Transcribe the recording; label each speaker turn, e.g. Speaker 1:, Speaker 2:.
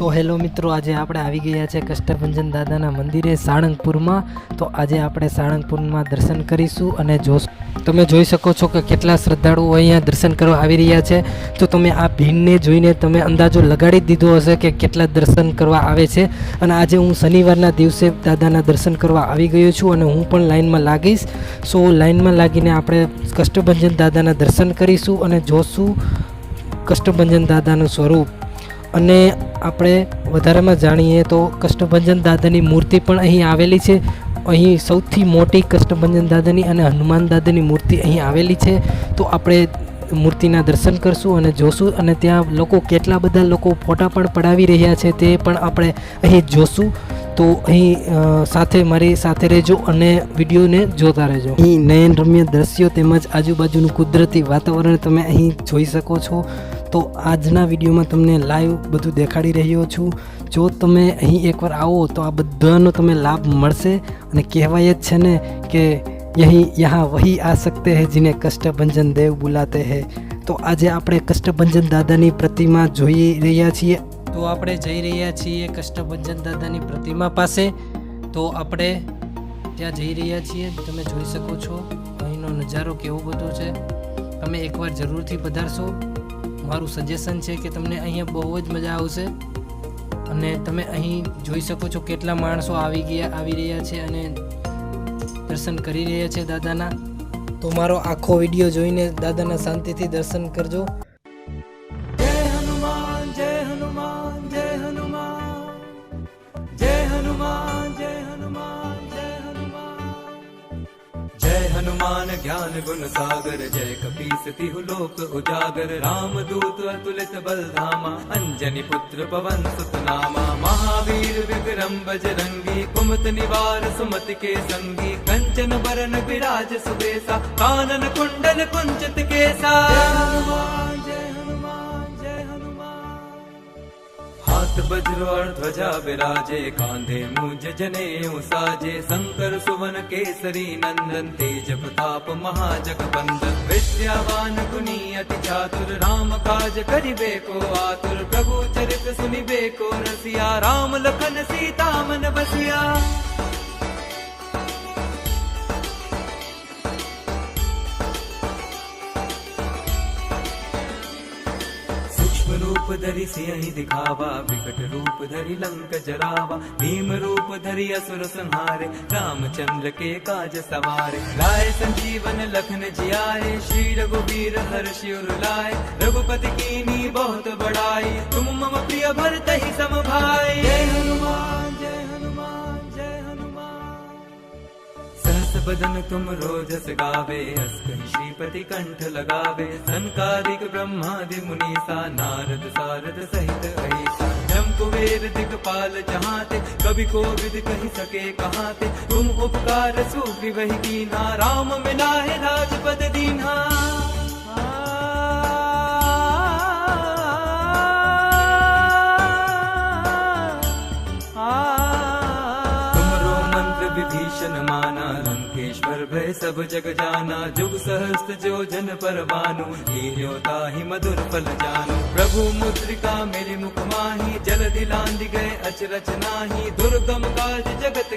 Speaker 1: તો હેલો મિત્રો, આજે આપણે આવી ગયા છે કષ્ટભંજન દાદાના મંદિરે સાળંગપુરમાં. તો આજે આપણે સાળંગપુરમાં દર્શન કરીશું અને જોશ, તમે જોઈ શકો છો કે કેટલા શ્રદ્ધાળુઓ અહીંયા દર્શન કરવા આવી રહ્યા છે. તો તમે આ ભીડને જોઈને તમે અંદાજો લગાડી દીધો હશે કે કેટલા દર્શન કરવા આવે છે. અને આજે હું શનિવારના દિવસે દાદાના દર્શન કરવા આવી ગયો છું અને હું પણ લાઈનમાં લાગીશ. સો લાઈનમાં લાગીને આપણે કષ્ટભંજન દાદાના દર્શન કરીશું અને જોશું કષ્ટભંજન દાદાનું સ્વરૂપ. અને આપણે વધારેમાં જાણીએ તો કષ્ટભંજન દાદાની મૂર્તિ પણ અહીં આવેલી છે. અહીં સૌથી મોટી કષ્ટભંજન દાદાની અને હનુમાન દાદાની મૂર્તિ અહીં આવેલી છે. તો આપણે મૂર્તિના દર્શન કરશું અને જોશું અને ત્યાં લોકો કેટલા બધા લોકો ફોટા પણ પડાવી રહ્યા છે તે પણ આપણે અહીં જોશું. તો અહીં સાથે મારી સાથે રહેજો અને વિડીયોને જોતા રહેજો. અહીં નયન રમ્ય દ્રશ્યો તેમજ આજુબાજુનું કુદરતી વાતાવરણ તમે અહીં જોઈ શકો છો. તો આજના વિડીયોમાં તમને લાઈવ બધું દેખાડી રહ્યો છું. જો તમે અહીં એકવાર આવો તો આ બધાનો તમે લાભ મળશે અને કહેવાય જ છે ને કે અહીં યહાં વહી આ સકતે હૈ જીને કષ્ટભંજન દેવ બુલાતે હે. તો આજે આપણે કષ્ટભંજન દાદાની પ્રતિમા જોઈ રહ્યા છીએ. તો આપણે જઈ રહ્યા છીએ કષ્ટભંજન દાદાની પ્રતિમા પાસે. તો આપણે ત્યાં જઈ રહ્યા છીએ. તમે જોઈ શકો છો અહીંનો નજારો કેવો બધો છે. તમે એકવાર જરૂરથી પધારશો. મારું સજેશન છે કે તમને અહીંયા બહુ જ મજા આવશે. અને તમે અહીં જોઈ શકો છો કેટલા માણસો આવી ગયા, આવી રહ્યા છે અને દર્શન કરી રહ્યા છે દાદાના. તો મારો આખો વીડિયો જોઈને દાદાના શાંતિથી દર્શન કરજો.
Speaker 2: हनुमान ज्ञान गुण सागर जय कपीस तिहु लोक उजागर राम दूत अतुलित बल धामा अंजनी पुत्र पवन सुत नामा महावीर विक्रम बजरंगी कुमत निवार सुमति के संगी कंचन बरन विराज सुबेसा कानन कुंडल कुंचित केसा હસ્ત વજ્રવણ ધ્વજા બિરાજે, કાંધે મુજ જનેઉ સાજે શંકર સુવન કેસરી નંદન, તેજ પ્રતાપ મહાજગબંધન. વિદ્યાવાન ગુની અતિ ચાતુર રામ કાજ કરીબે કો આતુર, પ્રભુ ચરિત સુનિબે કો રસિયા, રામ લખન સીતામન બસિયા. मन बसिया सूक्ष्म रूप धरि सियहि दिखावा विकट रूप धरि लंक जरावा भीम रूप धरि असुर संहारे रामचंद्र के काज सवारे लाए संजीवन लखन जियाए श्री रघुवीर हर्ष उर लाए रघुपति कीनी बहुत बड़ाई तुम मम प्रिय भरत बदन तुम रोजस गावे अस्कन श्रीपति कंठ लगावे। संकादिक ब्रह्मादि मुनीसा, नारद सारद सहित अहिसा। जम कुबेर दिगपाल जहाते, कवि को विद कह सके कहाते। तुम उपकार सुग्रीवहि कीना, राम मिलाहे राजपद दीन्हा। विभीषण माना लंकेश्वर भय सब जग जाना जुग सहस्त्र जो जन पर भानु लील्यो ताहि मधुर फल जानु प्रभु मुद्रिका मेरे मुख माही जल दिलांद गए अचरच नाही दुर्गम काज जगत